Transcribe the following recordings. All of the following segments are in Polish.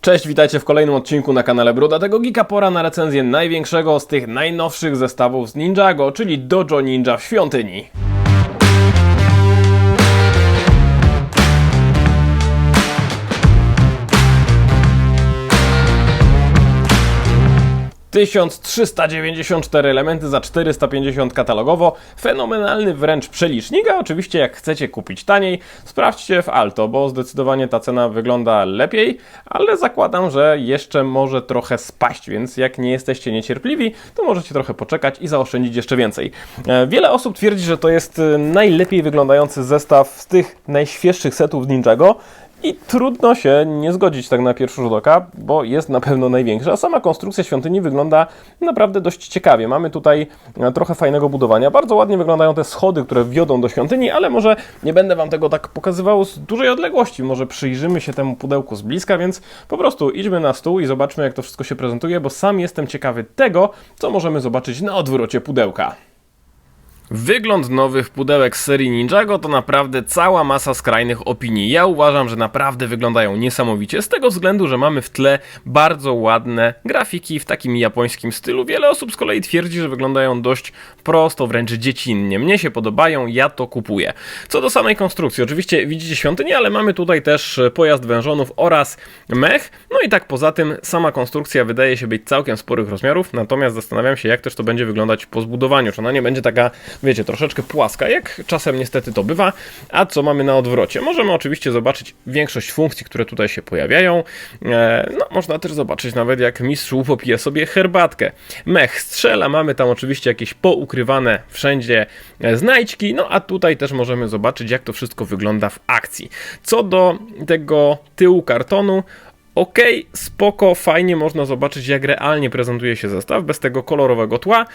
Cześć, witajcie w kolejnym odcinku na kanale Brudatego Geeka. Pora na recenzję największego z tych najnowszych zestawów z Ninjago, czyli Dojo Ninja w świątyni. ...1394 elementy za 450 katalogowo. Fenomenalny wręcz przelicznik, a oczywiście jak chcecie kupić taniej, sprawdźcie w Alto, bo zdecydowanie ta cena wygląda lepiej, ale zakładam, że jeszcze może trochę spaść, więc jak nie jesteście niecierpliwi, to możecie trochę poczekać i zaoszczędzić jeszcze więcej. E, Wiele osób twierdzi, że to jest e, najlepiej wyglądający zestaw z tych najświeższych setów Ninjago, i trudno się nie zgodzić tak na pierwszy rzut oka, bo jest na pewno największa. A sama konstrukcja świątyni wygląda naprawdę dość ciekawie. Mamy tutaj e, trochę fajnego budowania. Bardzo ładnie wyglądają te schody, które wiodą do świątyni, ale może nie będę Wam tego tak pokazywał z dużej odległości. Może przyjrzymy się temu pudełku z bliska, więc po prostu idźmy na stół i zobaczmy, jak to wszystko się prezentuje, bo sam jestem ciekawy tego, co możemy zobaczyć na odwrocie pudełka. Wygląd nowych pudełek z serii Ninjago to naprawdę cała masa skrajnych opinii. Ja uważam, że naprawdę wyglądają niesamowicie, z tego względu, że mamy w tle bardzo ładne grafiki w takim japońskim stylu. Wiele osób z kolei twierdzi, że wyglądają dość prosto, wręcz dziecinnie. Mnie się podobają, ja to kupuję. Co do samej konstrukcji, oczywiście widzicie świątynię, ale mamy tutaj też pojazd wężonów oraz mech. No i tak poza tym sama konstrukcja wydaje się być całkiem sporych rozmiarów, natomiast zastanawiam się, jak też to będzie wyglądać po zbudowaniu. Czy ona nie będzie taka wiecie, troszeczkę płaska, jak czasem niestety to bywa. A co mamy na odwrocie? Możemy oczywiście zobaczyć większość funkcji, które tutaj się pojawiają. E, no, można też zobaczyć nawet jak mistrz popije sobie herbatkę. Mech strzela, mamy tam oczywiście jakieś poukrywane wszędzie e, znajdźki, no a tutaj też możemy zobaczyć jak to wszystko wygląda w akcji. Co do tego tyłu kartonu, Ok, spoko, fajnie można zobaczyć jak realnie prezentuje się zestaw bez tego kolorowego tła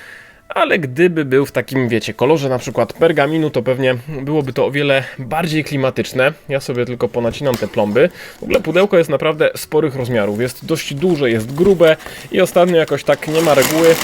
ale gdyby był w takim, wiecie, kolorze na przykład pergaminu, to pewnie byłoby to o wiele bardziej klimatyczne. Ja sobie tylko ponacinam te plomby. W ogóle pudełko jest naprawdę sporych rozmiarów, jest dość duże, jest grube i ostatnio jakoś tak nie ma reguły,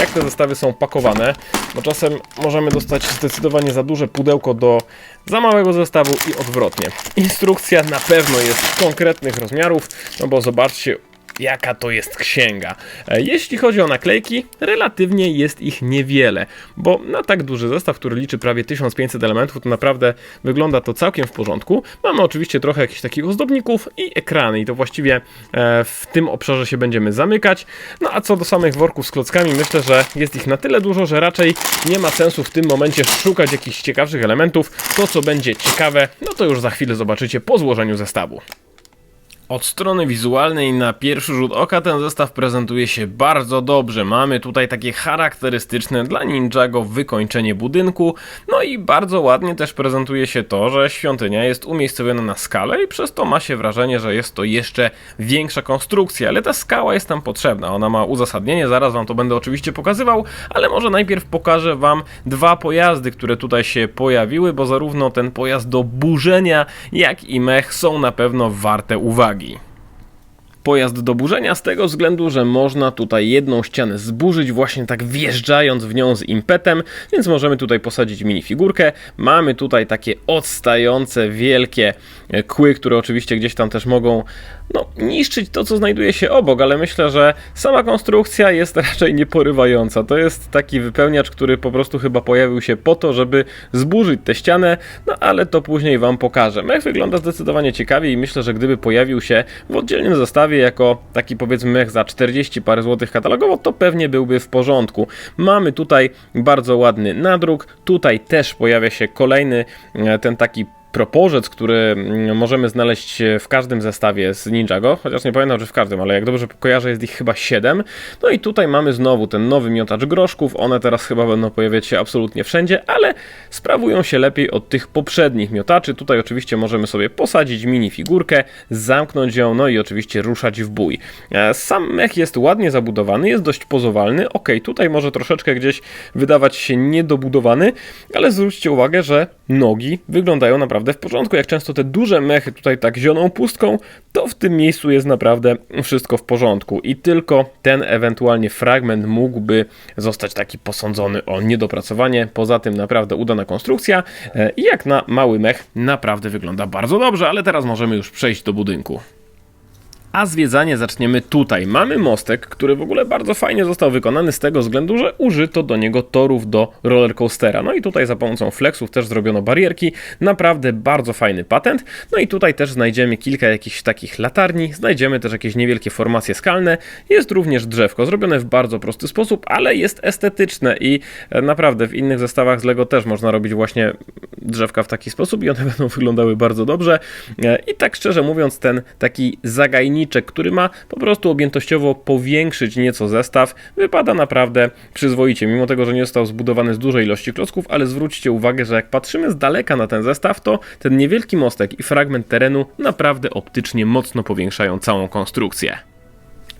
jak te zestawy są pakowane, bo czasem możemy dostać zdecydowanie za duże pudełko do za małego zestawu i odwrotnie. Instrukcja na pewno jest konkretnych rozmiarów, no bo zobaczcie, jaka to jest księga. E, jeśli chodzi o naklejki, relatywnie jest ich niewiele, bo na tak duży zestaw, który liczy prawie 1500 elementów, to naprawdę wygląda to całkiem w porządku. Mamy oczywiście trochę jakichś takich ozdobników i ekrany i to właściwie e, w tym obszarze się będziemy zamykać. No a co do samych worków z klockami, myślę, że jest ich na tyle dużo, że raczej nie ma sensu w tym momencie szukać jakichś ciekawszych elementów. To co będzie ciekawe, no to już za chwilę zobaczycie po złożeniu zestawu. Od strony wizualnej na pierwszy rzut oka ten zestaw prezentuje się bardzo dobrze. Mamy tutaj takie charakterystyczne dla Ninjago wykończenie budynku, no i bardzo ładnie też prezentuje się to, że świątynia jest umiejscowiona na skalę i przez to ma się wrażenie, że jest to jeszcze większa konstrukcja, ale ta skała jest tam potrzebna, ona ma uzasadnienie, zaraz wam to będę oczywiście pokazywał, ale może najpierw pokażę wam dwa pojazdy, które tutaj się pojawiły, bo zarówno ten pojazd do burzenia, jak i mech są na pewno warte uwagi pojazd do burzenia z tego względu, że można tutaj jedną ścianę zburzyć właśnie tak wjeżdżając w nią z impetem, więc możemy tutaj posadzić minifigurkę. Mamy tutaj takie odstające wielkie kły, które oczywiście gdzieś tam też mogą no, niszczyć to, co znajduje się obok, ale myślę, że sama konstrukcja jest raczej nieporywająca. To jest taki wypełniacz, który po prostu chyba pojawił się po to, żeby zburzyć tę ścianę, no ale to później Wam pokażę. Mech wygląda zdecydowanie ciekawie i myślę, że gdyby pojawił się w oddzielnym zestawie jako taki powiedzmy mech za 40 parę złotych katalogowo, to pewnie byłby w porządku. Mamy tutaj bardzo ładny nadruk, tutaj też pojawia się kolejny e, ten taki proporzec, który mm, możemy znaleźć w każdym zestawie z Ninjago, chociaż nie pamiętam, że w każdym, ale jak dobrze kojarzę, jest ich chyba 7. No i tutaj mamy znowu ten nowy miotacz groszków, one teraz chyba będą pojawiać się absolutnie wszędzie, ale sprawują się lepiej od tych poprzednich miotaczy. Tutaj oczywiście możemy sobie posadzić minifigurkę, zamknąć ją, no i oczywiście ruszać w bój. E, sam mech jest ładnie zabudowany, jest dość pozowalny, ok, tutaj może troszeczkę gdzieś wydawać się niedobudowany, ale zwróćcie uwagę, że nogi wyglądają naprawdę naprawdę w porządku. Jak często te duże mechy tutaj tak zioną pustką, to w tym miejscu jest naprawdę wszystko w porządku. I tylko ten ewentualnie fragment mógłby zostać taki posądzony o niedopracowanie. Poza tym naprawdę udana konstrukcja e, i jak na mały mech naprawdę wygląda bardzo dobrze, ale teraz możemy już przejść do budynku. A zwiedzanie zaczniemy tutaj. Mamy mostek, który w ogóle bardzo fajnie został wykonany z tego względu, że użyto do niego torów do rollercoastera. No i tutaj za pomocą flexów też zrobiono barierki. Naprawdę bardzo fajny patent. No i tutaj też znajdziemy kilka jakichś takich latarni, znajdziemy też jakieś niewielkie formacje skalne. Jest również drzewko, zrobione w bardzo prosty sposób, ale jest estetyczne i e, naprawdę w innych zestawach z Lego też można robić właśnie drzewka w taki sposób i one będą wyglądały bardzo dobrze. E, I tak szczerze mówiąc, ten taki zagajniczek, który ma po prostu objętościowo powiększyć nieco zestaw, wypada naprawdę przyzwoicie, mimo tego, że nie został zbudowany z dużej ilości klocków, ale zwróćcie uwagę, że jak patrzymy z daleka na ten zestaw, to ten niewielki mostek i fragment terenu naprawdę optycznie mocno powiększają całą konstrukcję.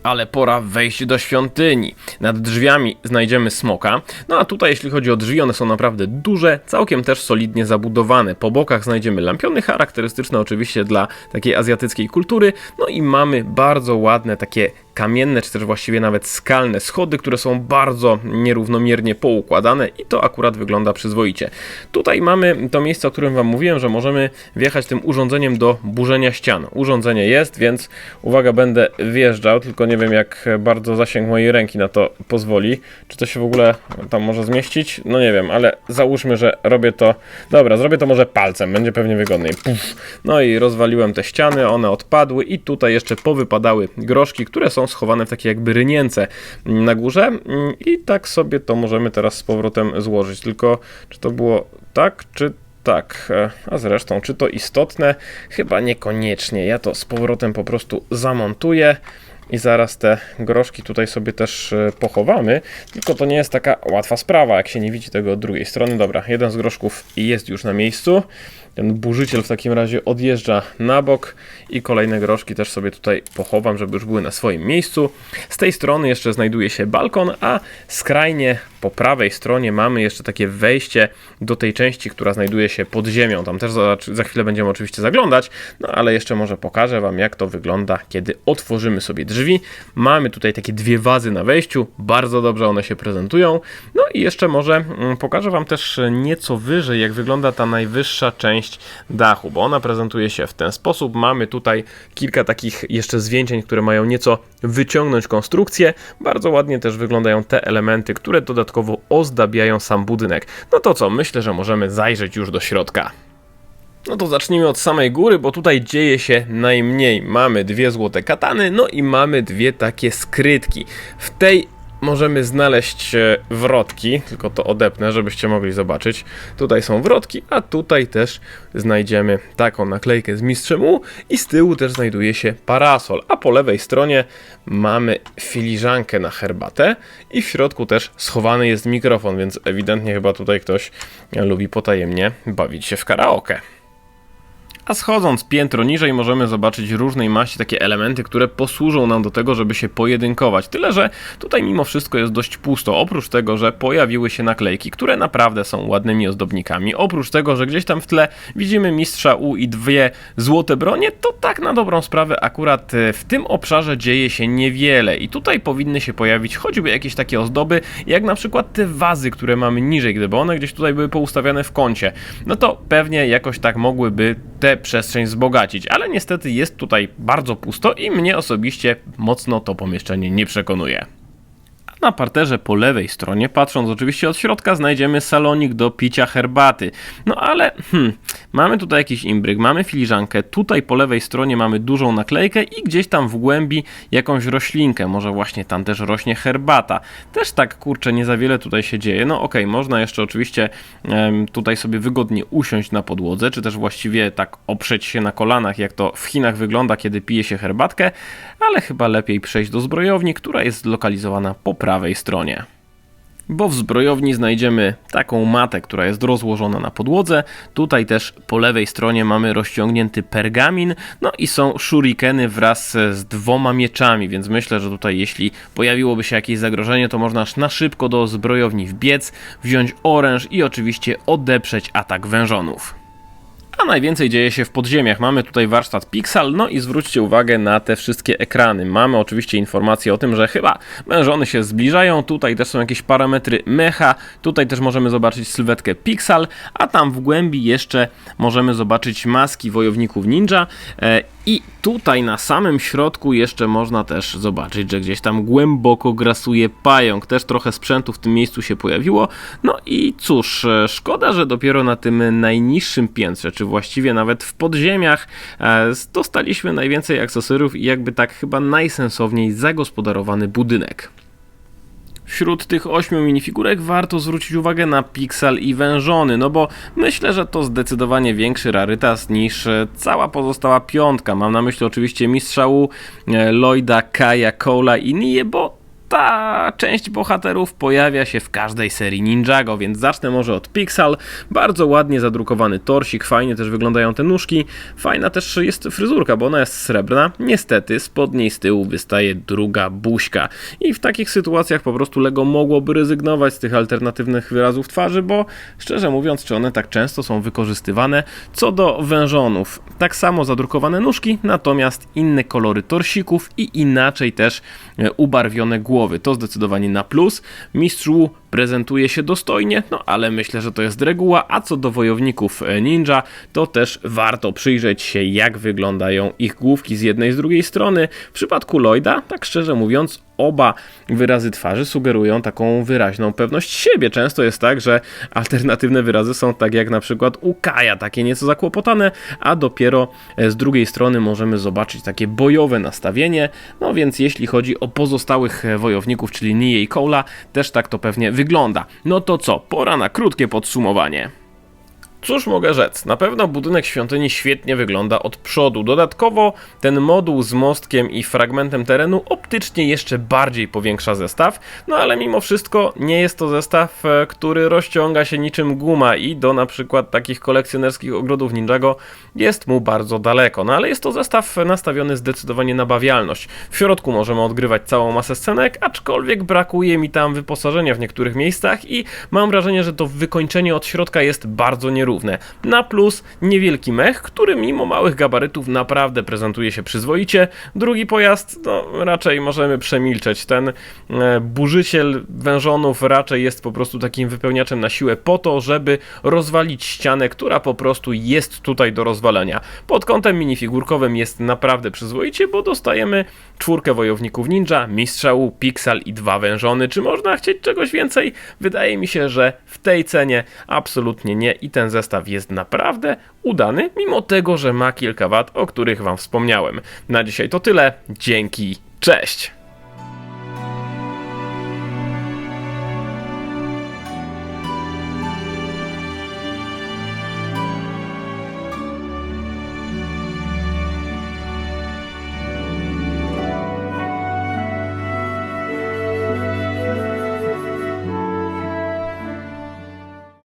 Ale pora wejść do świątyni. Nad drzwiami znajdziemy smoka. No a tutaj, jeśli chodzi o drzwi, one są naprawdę duże, całkiem też solidnie zabudowane. Po bokach znajdziemy lampiony, charakterystyczne oczywiście dla takiej azjatyckiej kultury. No i mamy bardzo ładne takie kamienne, czy też właściwie nawet skalne schody, które są bardzo nierównomiernie poukładane i to akurat wygląda przyzwoicie. Tutaj mamy to miejsce, o którym Wam mówiłem, że możemy wjechać tym urządzeniem do burzenia ścian. Urządzenie jest, więc uwaga, będę wjeżdżał, tylko nie wiem jak bardzo zasięg mojej ręki na to pozwoli. Czy to się w ogóle tam może zmieścić? No nie wiem, ale załóżmy, że robię to... Dobra, zrobię to może palcem, będzie pewnie wygodniej. Puf. No i rozwaliłem te ściany, one odpadły i tutaj jeszcze powypadały groszki, które są schowane w takie jakby rynience na górze Mm, i tak sobie to możemy teraz z powrotem złożyć. Tylko czy to było tak, czy tak, E, a zresztą, czy to istotne? Chyba niekoniecznie. Ja to z powrotem po prostu zamontuję i zaraz te groszki tutaj sobie też e, pochowamy. Tylko to nie jest taka łatwa sprawa, jak się nie widzi tego od drugiej strony. Dobra, jeden z groszków jest już na miejscu. Ten burzyciel w takim razie odjeżdża na bok i kolejne groszki też sobie tutaj pochowam, żeby już były na swoim miejscu. Z tej strony jeszcze znajduje się balkon, a skrajnie po prawej stronie mamy jeszcze takie wejście do tej części, która znajduje się pod ziemią. Tam też za, za chwilę będziemy oczywiście zaglądać, no ale jeszcze może pokażę Wam, jak to wygląda, kiedy otworzymy sobie drzwi. Mamy tutaj takie dwie wazy na wejściu, bardzo dobrze one się prezentują. No i jeszcze może mm, pokażę Wam też nieco wyżej, jak wygląda ta najwyższa część dachu, bo ona prezentuje się w ten sposób. Mamy tutaj kilka takich jeszcze zwieńczeń, które mają nieco wyciągnąć konstrukcję. Bardzo ładnie też wyglądają te elementy, które dodatkowo ozdabiają sam budynek. No to co, myślę, że możemy zajrzeć już do środka. No to zacznijmy od samej góry, bo tutaj dzieje się najmniej. Mamy dwie złote katany, no i mamy dwie takie skrytki. W tej możemy znaleźć e, wrotki, tylko to odepnę, żebyście mogli zobaczyć. Tutaj są wrotki, a tutaj też znajdziemy taką naklejkę z mistrzem U i z tyłu też znajduje się parasol, a po lewej stronie mamy filiżankę na herbatę i w środku też schowany jest mikrofon, więc ewidentnie chyba tutaj ktoś lubi potajemnie bawić się w karaoke. A schodząc piętro niżej możemy zobaczyć różnej maści takie elementy, które posłużą nam do tego, żeby się pojedynkować. Tyle, że tutaj mimo wszystko jest dość pusto. Oprócz tego, że pojawiły się naklejki, które naprawdę są ładnymi ozdobnikami. Oprócz tego, że gdzieś tam w tle widzimy mistrza U i dwie złote bronie, to tak na dobrą sprawę akurat e, w tym obszarze dzieje się niewiele. I tutaj powinny się pojawić choćby jakieś takie ozdoby, jak na przykład te wazy, które mamy niżej, gdyby one gdzieś tutaj były poustawiane w kącie. No to pewnie jakoś tak mogłyby tę przestrzeń wzbogacić, ale niestety jest tutaj bardzo pusto i mnie osobiście mocno to pomieszczenie nie przekonuje. Na parterze po lewej stronie, patrząc oczywiście od środka, znajdziemy salonik do picia herbaty. No ale hmm, mamy tutaj jakiś imbryk, mamy filiżankę, tutaj po lewej stronie mamy dużą naklejkę i gdzieś tam w głębi jakąś roślinkę. Może właśnie tam też rośnie herbata. Też tak kurczę, nie za wiele tutaj się dzieje. No okej, można jeszcze oczywiście tutaj sobie wygodnie usiąść na podłodze, czy też właściwie tak oprzeć się na kolanach, jak to w Chinach wygląda, kiedy pije się herbatkę, ale chyba lepiej przejść do zbrojowni, która jest zlokalizowana po prawej stronie. Bo w zbrojowni znajdziemy taką matę, która jest rozłożona na podłodze. Tutaj też po lewej stronie mamy rozciągnięty pergamin, no i są shurikeny wraz z dwoma mieczami, więc myślę, że tutaj jeśli pojawiłoby się jakieś zagrożenie, to można na szybko do zbrojowni wbiec, wziąć oręż i oczywiście odeprzeć atak wężonów. A najwięcej dzieje się w podziemiach. Mamy tutaj warsztat Pixel, no i zwróćcie uwagę na te wszystkie ekrany. Mamy oczywiście informacje o tym, że chyba wężony się zbliżają, tutaj też są jakieś parametry mecha, tutaj też możemy zobaczyć sylwetkę Pixel, a tam w głębi jeszcze możemy zobaczyć maski wojowników ninja e, i tutaj na samym środku jeszcze można też zobaczyć, że gdzieś tam głęboko grasuje pająk. Też trochę sprzętu w tym miejscu się pojawiło. No i cóż, e, szkoda, że dopiero na tym najniższym piętrze, czy właściwie nawet w podziemiach, e, dostaliśmy najwięcej akcesorów i jakby tak chyba najsensowniej zagospodarowany budynek. Wśród tych ośmiu minifigurek warto zwrócić uwagę na Pixel i Wężony, no bo myślę, że to zdecydowanie większy rarytas niż e, cała pozostała piątka. Mam na myśli oczywiście Mistrza U, e, Lloyda, Kaja, Cola i Nie, bo ta część bohaterów pojawia się w każdej serii Ninjago, więc zacznę może od Pixel. Bardzo ładnie zadrukowany torsik, fajnie też wyglądają te nóżki. Fajna też jest fryzurka, bo ona jest srebrna. Niestety spod niej z tyłu wystaje druga buźka. I w takich sytuacjach po prostu Lego mogłoby rezygnować z tych alternatywnych wyrazów twarzy, bo szczerze mówiąc, czy one tak często są wykorzystywane. Co do wężonów, tak samo zadrukowane nóżki, natomiast inne kolory torsików i inaczej też e, ubarwione głowy głowy. To zdecydowanie na plus. Mistrz Wu prezentuje się dostojnie, no ale myślę, że to jest reguła. A co do wojowników e, ninja, to też warto przyjrzeć się, jak wyglądają ich główki z jednej i z drugiej strony. W przypadku Lloyda, tak szczerze mówiąc, oba wyrazy twarzy sugerują taką wyraźną pewność siebie. Często jest tak, że alternatywne wyrazy są tak jak na przykład u Kaja, takie nieco zakłopotane, a dopiero e, z drugiej strony możemy zobaczyć takie bojowe nastawienie. No więc jeśli chodzi o pozostałych e, wojowników, czyli Nie i Cola, też tak to pewnie wygląda. No to co, pora na krótkie podsumowanie. Cóż mogę rzec? Na pewno budynek świątyni świetnie wygląda od przodu. Dodatkowo ten moduł z mostkiem i fragmentem terenu optycznie jeszcze bardziej powiększa zestaw, no ale mimo wszystko nie jest to zestaw, e, który rozciąga się niczym guma i do na przykład takich kolekcjonerskich ogrodów Ninjago jest mu bardzo daleko. No ale jest to zestaw nastawiony zdecydowanie na bawialność. W środku możemy odgrywać całą masę scenek, aczkolwiek brakuje mi tam wyposażenia w niektórych miejscach i mam wrażenie, że to wykończenie od środka jest bardzo nierówne równe. Na plus niewielki mech, który mimo małych gabarytów naprawdę prezentuje się przyzwoicie. Drugi pojazd, no raczej możemy przemilczeć. Ten e, burzyciel wężonów raczej jest po prostu takim wypełniaczem na siłę po to, żeby rozwalić ścianę, która po prostu jest tutaj do rozwalenia. Pod kątem minifigurkowym jest naprawdę przyzwoicie, bo dostajemy czwórkę wojowników ninja, mistrzału, pixel i dwa wężony. Czy można chcieć czegoś więcej? Wydaje mi się, że w tej cenie absolutnie nie i ten zestaw zestaw jest naprawdę udany, mimo tego, że ma kilka wad, o których Wam wspomniałem. Na dzisiaj to tyle. Dzięki, cześć!